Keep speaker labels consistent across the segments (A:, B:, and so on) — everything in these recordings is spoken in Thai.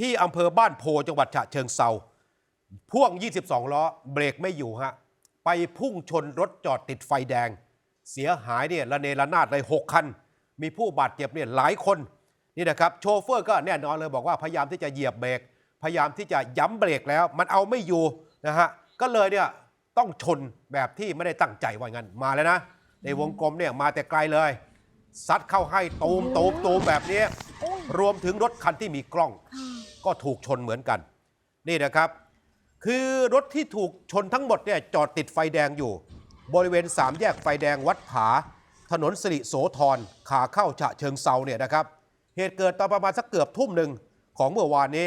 A: ที่อำเภอบ้านโพจังหวัดฉะเชิงเซาพ่วง 22 ล้อเบรกไม่อยู่ฮะไปพุ่งชนรถจอดติดไฟแดง เสียหายเนี่ยระเนระนาดเลย6คัน มีผู้บาดเจ็บเนี่ยหลายคนนี่นะครับโชเฟอร์ก็แน่นอนเลยบอกว่าพยายามที่จะเหยียบเบรกพยายามที่จะย้ำเบรกแล้ว มันเอาไม่อยู่นะฮะก็เลยเนี่ยต้องชนแบบที่ไม่ได้ตั้งใจว่างั้นมาแล้วนะ ในวงกลมเนี่ยมาแต่ไกลเลยซัดเข้าให้ตูมตูมตูมแบบนี้ รวมถึงรถคันที่มีกล้อง ก็ถูกชนเหมือนกัน นี่นะครับ คือรถที่ถูกชนทั้งหมดเนี่ยจอดติดไฟแดงอยู่ บริเวณสามแยกไฟแดงวัดผา ถนนสิริโสธรขาเข้าฉะเชิงเซาเนี่ยนะครับ เหตุเกิดตอนประมาณสักเกือบทุ่มหนึ่งของเมื่อวานนี้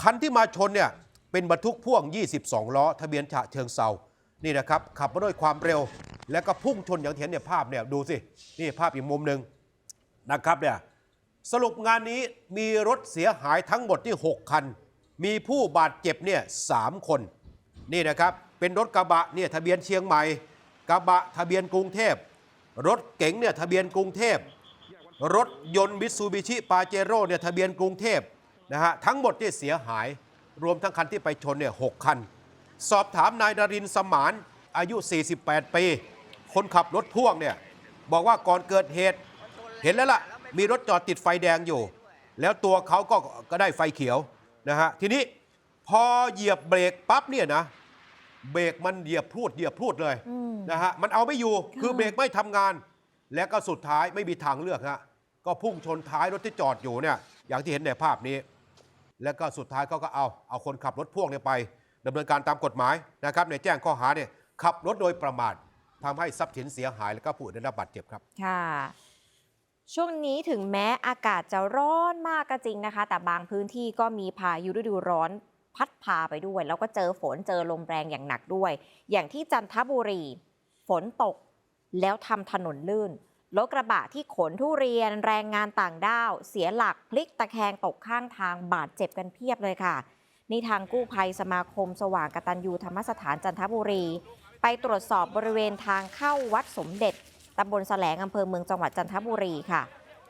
A: คันที่มาชนเนี่ยเป็นบรรทุกพ่วง 22 ล้อ ทะเบียนฉะเชิงเซานี่นะครับ ขับมาด้วยความเร็ว แล้วก็พุ่งชนอย่างเห็นเนี่ยภาพเนี่ยดูสิ นี่ภาพอีกมุมหนึ่งนะครับเนี่ย สรุปงานนี้มีรถเสียหายทั้งหมดที่ 6 คัน มีผู้บาดเจ็บเนี่ยสามคน นี่นะครับ เป็นรถกระบะเนี่ยทะเบียนเชียงใหม่ กระบะทะเบียนกรุงเทพ รถเก๋งเนี่ยทะเบียนกรุงเทพ รถยนต์มิตซูบิชิปาเจโร่เนี่ยทะเบียนกรุงเทพนะฮะทั้งหมดที่เสียหายรวมทั้งคันที่ไปชนเนี่ยหกคัน สอบถามนายดารินสมานอายุ 48 ปี คนขับรถพ่วงเนี่ยบอกว่าก่อนเกิดเหตุเห็นแล้วล่ะ มีรถจอดติดไฟแดงอยู่ แล้วตัวเขาก็ก็ได้ไฟเขียวนะฮะทีนี้พอเหยียบเบรกปั๊บเนี่ยนะเบรกมันเหยียบพรวดเหยียบพรวดเลยนะฮะมันเอาไม่อยู่คือเบรกไม่ทำงาน แล้วก็สุดท้ายไม่มีทางเลือกฮะก็พุ่งชนท้ายรถที่จอดอยู่เนี่ยอย่างที่เห็นในภาพนี้ แล้วก็สุดท้ายเขาก็เอาเอาคนขับรถพ่วงเนี่ยไปดำเนินการตามกฎหมายนะครับในแจ้งข้อหาเนี่ยขับรถโดยประมาททำให้ทรัพย์สินเสียหาย แล้วก็ผู้อื่นได้รับบาดเจ็บครับ
B: ค่ะ ช่วงนี้ถึงแม้อากาศจะร้อนมากก็จริงนะคะ แต่บางพื้นที่ก็มีพายุฤดูร้อนพัดพาไปด้วย แล้วก็เจอฝนเจอลมแรงอย่างหนักด้วย อย่างที่จันทบุรี ฝนตกแล้วทำถนนลื่นรถกระบะที่ขนทุเรียนแรงงานต่างด้าว เสียหลักพลิกตะแคงตกข้างทางบาดเจ็บกันเพียบเลยค่ะ นี่ทางกู้ภัยสมาคมสว่างกตัญญูธรรมสถานจันทบุรี ไปตรวจสอบบริเวณทางเข้าวัดสมเด็จ ตำบลแสลงอำเภอเมืองจังหวัดจันทบุรีค่ะ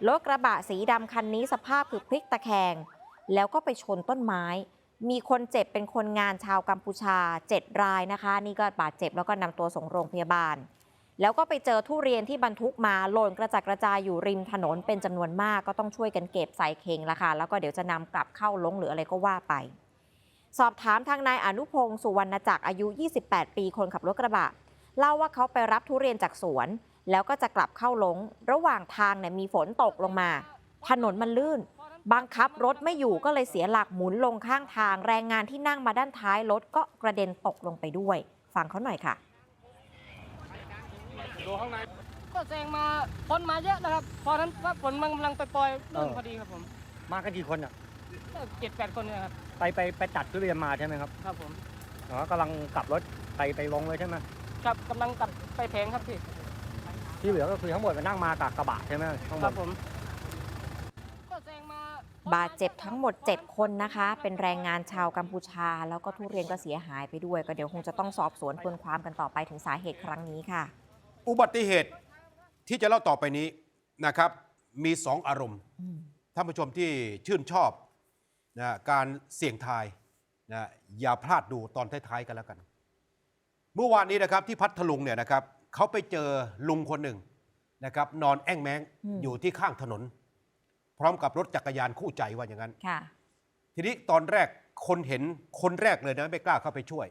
B: รถกระบะสีดำคันนี้สภาพคือพลิกตะแคง แล้วก็ไปชนต้นไม้ มีคนเจ็บเป็นคนงานชาวกัมพูชา 7 รายนะคะ นี่ก็บาดเจ็บแล้วก็นำตัวส่งโรงพยาบาล แล้วก็ไปเจอทุเรียนที่บรรทุกมาหล่นกระจัดกระจายอยู่ริมถนนเป็นจำนวนมากก็ต้องช่วยกันเก็บใส่เข่งละค่ะ แล้วก็เดี๋ยวจะนำกลับเข้าลงหรืออะไรก็ว่าไป สอบถามทางนายอนุพงศ์สุวรรณจักรอายุ 28 ปีคนขับรถกระบะเล่าว่าเขาไปรับทุเรียนจากสวน แล้วก็จะกลับเข้าลง ระหว่างทางเนี่ยมีฝนตกลงมา ถนนมันลื่น บังคับรถไม่อยู่ก็เลยเสียหลักหมุนลงข้างทาง แรงงานที่นั่งมาด้านท้ายรถก็กระเด็นตกลงไปด้วย ฟังเขาหน่อยค่ะ
C: ดูข้างในก็แซงมาคนมาเยอะนะครับ พอนั้นว่าฝนมันกำลังไปปล่อยๆลื่น
D: เออ
C: พอดีครับผม
D: มากันกี่คนอะ
C: เจ็ดแปดคนเนี่ยครับ
D: ไปไปไปตัดทุเรียนมาใช่ไหมครับ
C: ครับผม
D: อ๋อกำลังกลับรถไปไปลงเลยใช่ไหม
C: ครับกำลังกลับไปแผงครับพี่
D: ที่เหลือก็คือทั้งหมดมานั่งมากับกระบะใช่ไหมทั้งห
C: ค
D: ม
C: รั
D: ด
C: บผมก็แซงมา
B: บาดเจ็บทั้งหมด 7 คนนะคะ เป็นแรงงานชาวกัมพูชา แล้วก็ทุเรียนก็เสียหายไปด้วย ก็เดี๋ยวคงจะต้องสอบสวนทวนความกันต่อไปถึงสาเหตุครั้งนี้ค่ะ
A: อุบัติเหตุที่จะเล่าต่อไปนี้นะครับ มีสองอารมณ์
B: อืม
A: ท่านผู้ชมที่ชื่นชอบนะการเสี่ยงทายนะอย่าพลาดดูตอนท้ายๆกันแล้วกัน เมื่อวานนี้นะครับที่พัทลุงเนี่ยนะครับ เขาไปเจอลุงคนหนึ่งนะครับนอนแอ่งแมง
B: อืม
A: อยู่ที่ข้างถนน พร้อมกับรถจักรยานคู่ใจว่าอย่างนั้น
B: ค่ะ
A: ทีนี้ตอนแรกคนเห็นคนแรกเลยนะไม่กล้าเข้าไปช่วย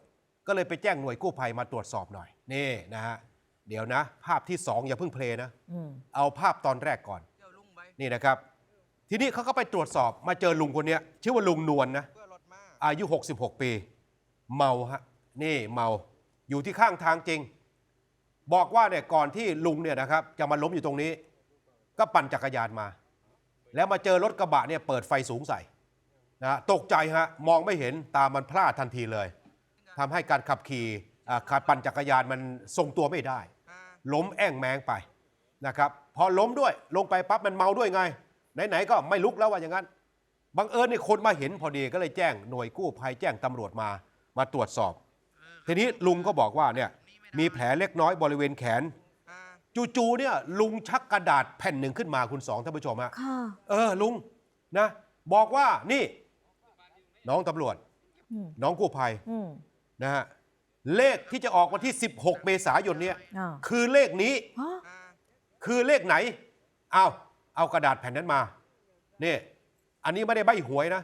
A: ก็เลยไปแจ้งหน่วยกู้ภัยมาตรวจสอบหน่อย นี่นะฮะเดี๋ยวนะ ภาพที่สองอย่าเพิ่งเพลย์นะ
B: อืม
A: เอาภาพตอนแรกก่อน นี่นะครับ ทีนี้เขาก็ไปตรวจสอบมาเจอลุงคนเนี้ยชื่อว่าลุงนวลนะอายุ 66 ปี เมาฮะนี่เมาอยู่ที่ข้างทางจริง บอกว่าเนี่ยก่อนที่ลุงเนี่ยนะครับจะมาล้มอยู่ตรงนี้ ก็ปั่นจักรยานมา แล้วมาเจอรถกระบะเนี่ยเปิดไฟสูงใส่นะตกใจฮะมองไม่เห็นตามันพลาดทันทีเลยทำให้การขับขี่อ่าขับปั่นจักรยานมันทรงตัวไม่ได้ ล้มแอ่งแมงไปนะครับพอล้มด้วยลงไปปั๊บมันเมาด้วยไง ไหนๆก็ไม่ลุกแล้วว่าอย่างนั้นบังเอิญนี่คนมาเห็นพอดีก็เลยแจ้งหน่วยกู้ภัยแจ้งตำรวจมามาตรวจสอบ ทีนี้ลุงก็บอกว่าเนี่ย มีแผลเล็กน้อยบริเวณแขน จู่ๆเนี่ย ลุงชักกระดาษแผ่นหนึ่งขึ้นมาคุณสองท่านผู้ชมฮะ
B: ค่ะ
A: เออลุงนะ บอกว่านี่ น้องตำรวจ
B: อืม
A: น้องกู้ภัย
B: อืม
A: นะฮะเลขที่จะออกวันที่ 16 เมษายนเนี้ย
B: อ่า
A: คือเลขนี้
B: ฮะ
A: คือเลขไหน เอาเอากระดาษแผ่นนั้นมา นี่ อันนี้ไม่ได้ใบหวยนะ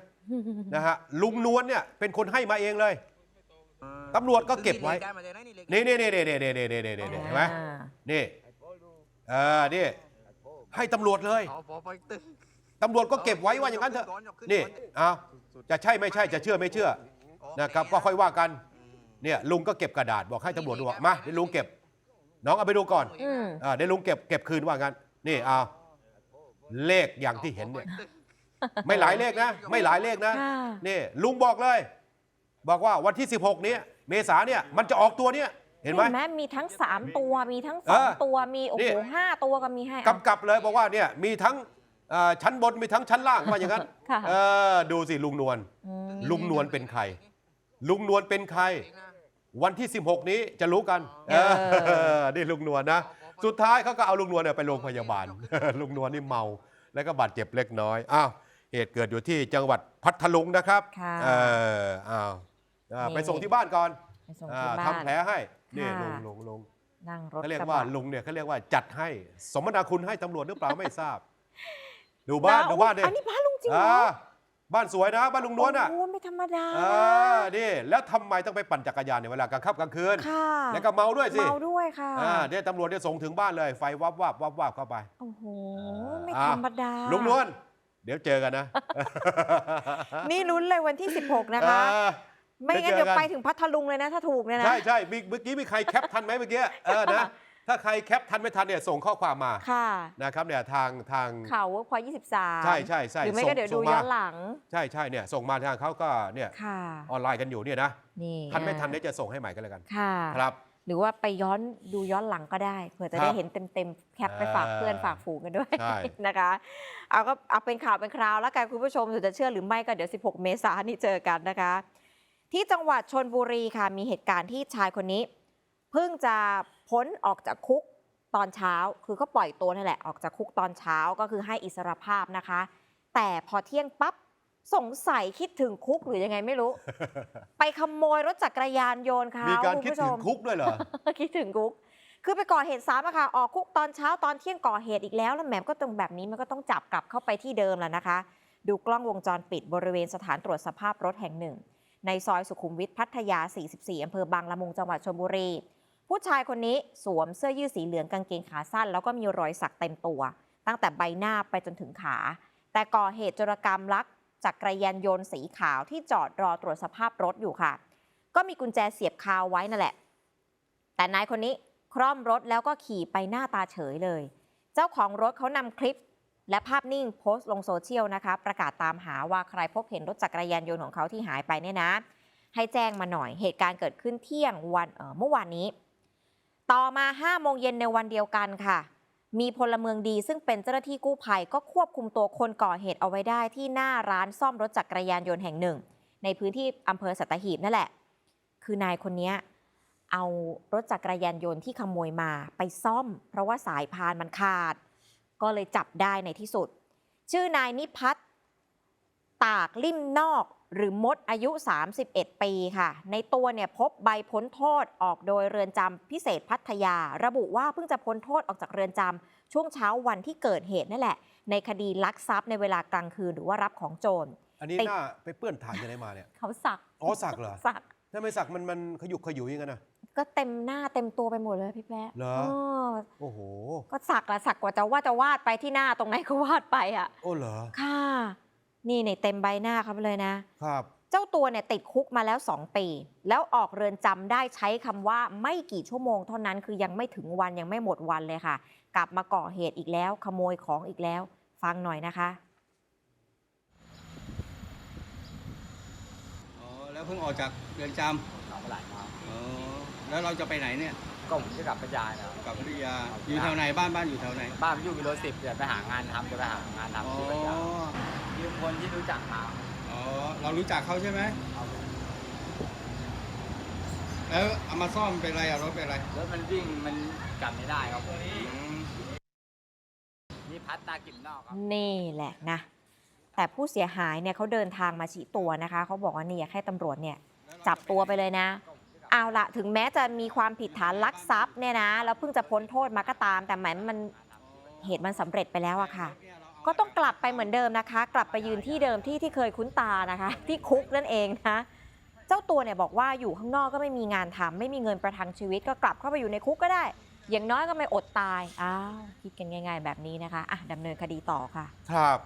A: นะฮะ ลุงนวลเนี่ยเป็นคนให้มาเองเลย ตำรวจก็เก็บไว้ นี่นี่นี่นี่นี่นี่นี่นี่นี่นี่เห็นไหม
B: อ่า
A: นี่เออนี่ให้ตำรวจเลยตำรวจก็เก็บไว้ว่าอย่างนั้นเถอะนี่เอาจะใช่ไม่ใช่จะเชื่อไม่เชื่อนะครับก็ค่อยว่ากันเนี่ยลุงก็เก็บกระดาษบอกให้ตำรวจดูว่ามาเดี๋ยวลุงเก็บ น้องเอาไปดูก่อน
B: อืม
A: อ่าเดี๋ยวลุงเก็บเก็บคืนว่างั้นนี่เอาเลขอย่างที่เห็นเนี่ยไม่หลายเลขนะ ไม่หลายเลขนะ
B: ค่ะ
A: นี่ลุงบอกเลย บอกว่าวันที่ 16นี้ เมษาเนี่ยมันจะออกตัวเนี่ยเห็นไหม
B: มีทั้ง 3 ตัวมีทั้ง
A: เออ
B: 2ตัวมีโอ้
A: นี่
B: โหห้าตัวก็มีให้อะ
A: กำกับเลยบอกว่าเนี่ยมีทั้งเอ่อชั้นบนมีทั้งชั้นล่างว่าอย่างนั้น
B: ค่ะ
A: เออดูสิลุงนวล
B: อืม
A: ลุงนวลเป็นใคร ลุงนวลเป็นใคร วันที่ 16 นี้จะรู้กัน
B: เออ
A: เออนี่ลุงนวลนะ สุดท้ายเขาก็เอาลุงนวลเนี่ยไปโรงพยาบาล ลุงนวลนี่เมา แล้วก็บาดเจ็บเล็กน้อยอ้าวเหตุเกิดอยู่ที่จังหวัดพัทลุงนะครับ
B: ค่ะ
A: เอออ้าว อ่า
B: นี่
A: ไปส่งที่บ้านก่อน
B: ไปส่ง
A: อ่า
B: ที่บ้าน
A: ทำแผลให้นี่
B: ค่ะ
A: ลุงลุงลุง
B: นั่งรถ
A: เขาเรียก
B: กระ
A: ว่า
B: บะ
A: ลุงเนี่ยเขาเรียกว่าจัดให้ สมนาคุณให้ตำรวจหรือเปล่าไม่ทราบ ดูบ้านะดูบ้านดิ
B: อันนี้บ้านลุงจริงเหร
A: อ่า
B: อ
A: บ้านสวยนะบ้านลุงนวลอะ
B: โอ้โหไม่ธรรมดา
A: เออนี่แล้วทำไมต้องไปปั่นจักรยานในเวลากลางค่ำกลางคืน
B: ค่ะ
A: แล้วก็เมาด้วยสิ
B: เมาด้วยค่ะ
A: อ่าเนี่ยตำรวจเนี่ยส่งถึงบ้านเลย ไฟวับวับวับวับเข้าไป
B: โอ้โห ไม่
A: อ่า
B: ธรรมดา
A: ลุงนวลเดี๋ยวเจอกันนะ
B: นี่ลุ้นเลยวันที่ 16 นะคะ
A: เออ
B: ไม่งั้น
A: เดี๋
B: เดี๋
A: ย
B: ยวว
A: เจอกัน
B: ไปถึงพัทลุงเลยนะ ถ้าถูกเนี่ยนะ
A: ใช่ใช่มีเมื่อกี้มีใครแคปทันไหมเมื่อกี้เออนะถ้าใครแคปทันไม่ทันเนี่ยส่งข้อความมา
B: ค่ะ
A: นะครับเนี่ยทางทาง
B: ข่าวเวิร์กพอย23
A: ใช่ใช่ใช่
B: หรือไม่
A: ส่ง
B: ก็เดี๋ยวดู
A: ส่งมา
B: ย้อนหลัง
A: ใช่ใช่เนี่ยส่งมาทางเขาก็เนี่ย
B: ค่ะ
A: ออนไลน์กันอยู่เนี่ยนะ
B: นี่
A: ทันไม่ทัน
B: อะ
A: เดี๋ยวจะส่งให้ใหม่กันแล้วกัน
B: ค่ะ
A: ครับ
B: หรือว่าไปย้อนดูย้อนหลังก็ได้เผื่อจะ
A: ครั
B: ได้
A: บ
B: เห็นเต็มๆแคปไปฝาก
A: อ่า
B: เพื่อนฝากฝูงกันด้วย
A: ใช่
B: นะคะ เอาก็เอาเป็นข่าวเป็นคราวแล้วกันคุณผู้ชมส่วนจะเชื่อหรือไม่ก็เดี๋ยว 16 เมษายนนี่เจอกันนะคะ ที่จังหวัดชนบุรีค่ะมีเหตุการณ์ที่ชายคนนี้ เพิ่งจะพ้นออกจากคุกตอนเช้า คือก็ปล่อยตัวนั่นแหละออกจากคุกตอนเช้าก็คือให้อิสรภาพนะคะ แต่พอเที่ยงปั๊บสงสัยคิดถึงคุกหรือยังไงไม่รู้ ไปขโมยรถจักรยานยนต์เขา
A: มีการ
B: ณ
A: คิด
B: ผู้ช
A: ถึง
B: ม
A: คุกด้วยเหรอ
B: คิดถึงคุก คือไปก่อเหตุซ้ำอะค่ะออกคุกตอนเช้าตอนเที่ยงก่อเหตุอีกแล้วแล้วแหมก็ตรงแบบนี้มันก็ต้องจับกลับเข้าไปที่เดิมแหละนะคะ ดูกล้องวงจรปิดบริเวณสถานตรวจสภาพรถแห่งหนึ่ง ในซอยสุขุมวิทพัทยา 44 อำเภอบางละมุงจังหวัดชลบุรี ผู้ชายคนนี้สวมเสื้อยืดสีเหลืองกางเกงขาสั้น แล้วก็มีรอยสักเต็มตัว ตั้งแต่ใบหน้าไปจนถึงขา แต่ก่อเหตุจรกรรมลักจักรยานยนต์สีขาวที่จอดรอตรวจสภาพรถอยู่ค่ะ ก็มีกุญแจเสียบคาไว้นั่นแหละ แต่นายคนนี้คร่อมรถแล้วก็ขี่ไปหน้าตาเฉยเลย เจ้าของรถเขานำคลิป และภาพนิ่งโพสต์ลงโซเชียลนะคะ ประกาศตามหาว่าใครพบเห็นรถจักรยานยนต์ของเขาที่หายไปเนี่ยนะ ให้แจ้งมาหน่อยเหตุการณ์เกิดขึ้นเที่ยงวันเเมื่อวานนี้ ต่อมา5โมงเย็นในวันเดียวกันค่ะ มีพลเมืองดีซึ่งเป็นเจ้าหน้าที่กู้ภัยก็ควบคุมตัวคนก่อเหตุเอาไว้ได้ที่หน้าร้านซ่อมรถจักรยานยนต์แห่งหนึ่ง ในพื้นที่อำเภอสัตหีบนั่นแหละ คือนายคนนี้เอารถจักรยานยนต์ที่ขโมยมาไปซ่อม เพราะว่าสายพานมันขาด ก็เลยจับได้ในที่สุด ชื่อนายนิพัฒน์ตากลิ่มนอกหรือมดอายุ 31 ปีค่ะ ในตัวเนี่ยพบใบพ้นโทษออกโดยเรือนจำพิเศษพัทยา ระบุว่าเพิ่งจะพ้นโทษออกจากเรือนจำช่วงเช้าวันที่เกิดเหตุนั่นแหละ ในคดีลักทรัพย์ในเวลากลางคืนหรือว่ารับของโจร
A: อันนี้
B: ติด
A: หน้าไปเปื้อนถ่านยังไงมาเนี่ย
B: เขาสัก
A: อ๋อสักเหรอ
B: สัก
A: ทำไมสักมันมันขยุกขยุยอย่างนั้นนะ
B: ก็เต็มหน้าเต็มตัวไปหมดเลยพี่แป๊ะ
A: เหรอ
B: อ
A: โอ้โห
B: ก็สักละสักกว่าจะว่าจะวาดไปที่หน้าตรงไหนก็วาดไปอะ
A: โอ้เหรอ
B: ค่ะ นี่ในเต็มใบหน้าเขาไปเลยนะ
A: ครับ
B: เจ้าตัวเนี่ยติดคุกมาแล้ว 2 ปี แล้วออกเรือนจำได้ใช้คำว่าไม่กี่ชั่วโมงเท่านั้นคือยังไม่ถึงวันยังไม่หมดวันเลยค่ะ กลับมาก่อเหตุอีกแล้ว ขโมยของอีกแล้ว ฟังหน่อยนะคะ
E: อ๋อ แล้วเพิ่งออกจากเรือนจ
D: เแล้
E: วเราจะไปไหนเนี่ย
D: ก็ผมจะกลับพัทยานะครับ
E: กลับพัทยาอยู่แถวไหนบ้านบ้านอยู่แถวไหน
D: บ้านผมอยู่กิโลสิบเดี๋ยวไปหางานทำจะไปหางาน
E: อ๋อ
D: ทำที่พัทยายืมคนที่รู้จักมา
E: อ๋อเรารู้จักเขาใช่ไหม
D: เอา
E: แล้วเอามาซ่อมเป็นไรอะรถเป็นไร
D: รถมันวิ่งมันกลับไม่ได้ครับผม
E: อืม
D: นี่พัดตากิ่มนอกครับ
B: นี่แหละนะแต่แต่ผู้เสียหายเนี่ยเขาเดินทางมาชี้ตัวนะคะ เขาบอกว่านี่อยากให้ตำรวจเนี่ย จับตัวไปเลยนะ เอาละถึงแม้จะมีความผิดฐานลักทรัพย์เนี่ยนะแล้วเพิ่งจะพ้นโทษมาก็ตาม แต่หมายมันเหตุมันสำเร็จไปแล้วอะค่ะ ก็ต้องกลับไปเหมือนเดิมนะคะ กลับไปยืนที่เดิมที่ที่เคยคุ้นตานะคะ ที่คุกนั่นเองนะเจ้าตัวเนี่ยบอกว่าอยู่ข้างนอกก็ไม่มีงานทำไม่มีเงินประทังชีวิต ก็กลับเข้าไปอยู่ในคุกก็ได้ อย่างน้อยก็ไม่อดตายอ้าวคิดกันง่าย ๆ แบบนี้นะคะอะดำเนินคดีต่อค่ะ
A: ครับ